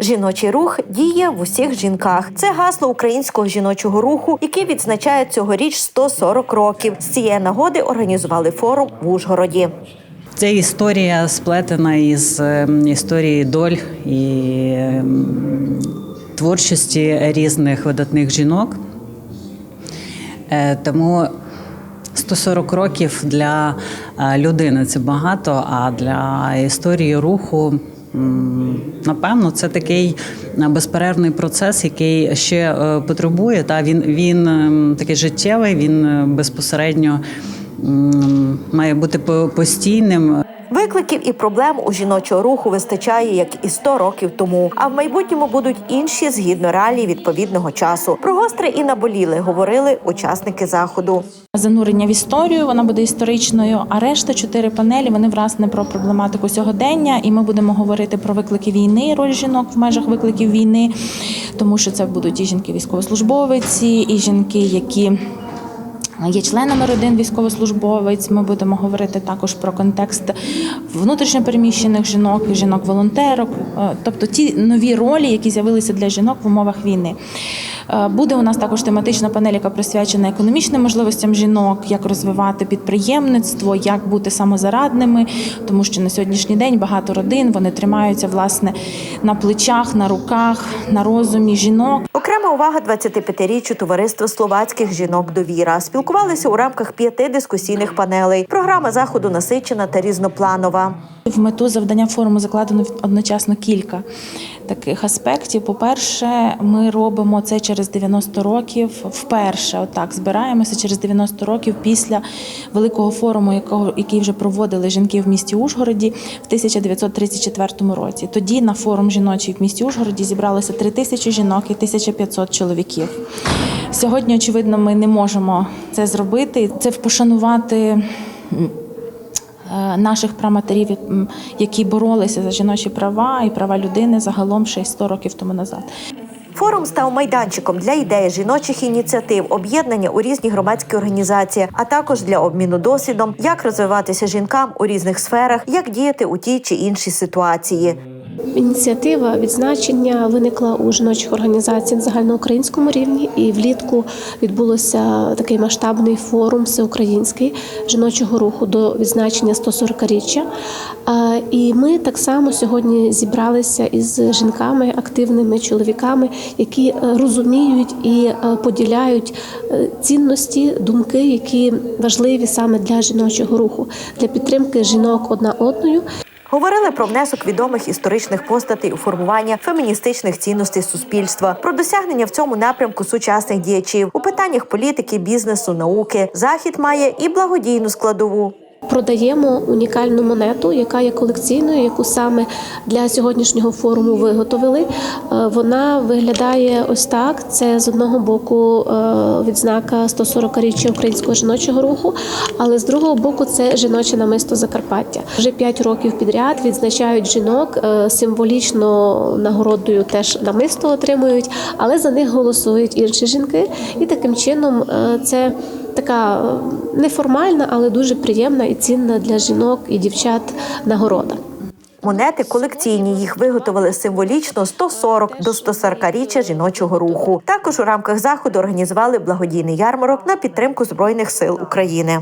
Жіночий рух діє в усіх жінках. Це гасло українського жіночого руху, який відзначає цьогоріч 140 років. З цієї нагоди організували форум в Ужгороді. Це історія сплетена із ем, історії доль і ем, творчості різних видатних жінок. Е, Тому 140 років для е, людини це багато, а для історії руху. Напевно, це такий е, безперервний процес, який ще е, потребує. Та він, він ем, такий життєвий, він е, безпосередньо має бути по- постійним. Викликів і проблем у жіночого руху вистачає як і 100 років тому. А в майбутньому будуть інші згідно реалій відповідного часу. Про гостре і наболіле говорили учасники заходу. занурення в історію, вона буде історичною. А решта чотири панелі вони власне про проблематику сьогодення. І ми будемо говорити про виклики війни, роль жінок в межах викликів війни, тому що це будуть і жінки військовослужбовиці, і жінки, які. Є членами родин військовослужбовець. Ми будемо говорити також про контекст внутрішньопереміщених жінок, жінок-волонтерок, е, тобто ті нові ролі, які з'явилися для жінок в умовах війни. Е, Буде у нас також тематична панель, яка присвячена економічним можливостям жінок, як розвивати підприємництво, як бути самозарадними, тому що на сьогоднішній день багато родин вони тримаються власне на плечах, на руках, на розумі жінок. Окрема увага 25-річчю товариства словацьких жінок довіра. Спілкувалися у рамках п'яти дискусійних панелей. Програма заходу насичена та різнопланова. В мету завдання форуму закладено одночасно кілька таких аспектів. По-перше, ми робимо це через 90 років. Вперше, отак збираємося через 90 років після великого форуму, якого який вже проводили жінки в місті Ужгороді в 1934 році. Тоді на форум жіночий в місті Ужгороді зібралося 3 тисячі жінок і 1500 чоловіків. Сьогодні, очевидно, ми не можемо це зробити. Це впошанувати е, наших праматерів, які боролися за жіночі права і права людини загалом ще й 100 років тому назад. Форум став майданчиком для ідеї жіночих ініціатив, об'єднання у різні громадські організації, а також для обміну досвідом, як розвиватися жінкам у різних сферах, як діяти у тій чи іншій ситуації. Ініціатива відзначення виникла у жіночих організаціях на загальноукраїнському рівні, і влітку відбулося такий масштабний форум всеукраїнський жіночого руху до відзначення 140-річчя. І ми так само сьогодні зібралися із жінками, активними чоловіками, які е, розуміють і е, поділяють е, цінності, думки, які важливі саме для жіночого руху, для підтримки жінок одна одною. Говорили про внесок відомих історичних постатей у формування феміністичних цінностей суспільства, про досягнення в цьому напрямку сучасних діячів у питаннях політики, бізнесу, науки. Захід має і благодійну складову. Продаємо унікальну монету, яка є колекційною, яку саме для сьогоднішнього форуму виготовили. Е, Вона виглядає ось так: це з одного боку е, відзнака 140-річчя українського жіночого руху, але з другого боку це жіноче намисто Закарпаття. Вже 5 років підряд відзначають жінок е, символічно нагородою теж намисто отримують, але за них голосують інші жінки, і таким чином це така е, неформальна, але дуже приємна і цінна для жінок і дівчат нагорода. Монети колекційні їх виготовили символічно 140 до 140-річчя жіночого руху. Також у рамках заходу організували благодійний ярмарок на підтримку збройних сил України.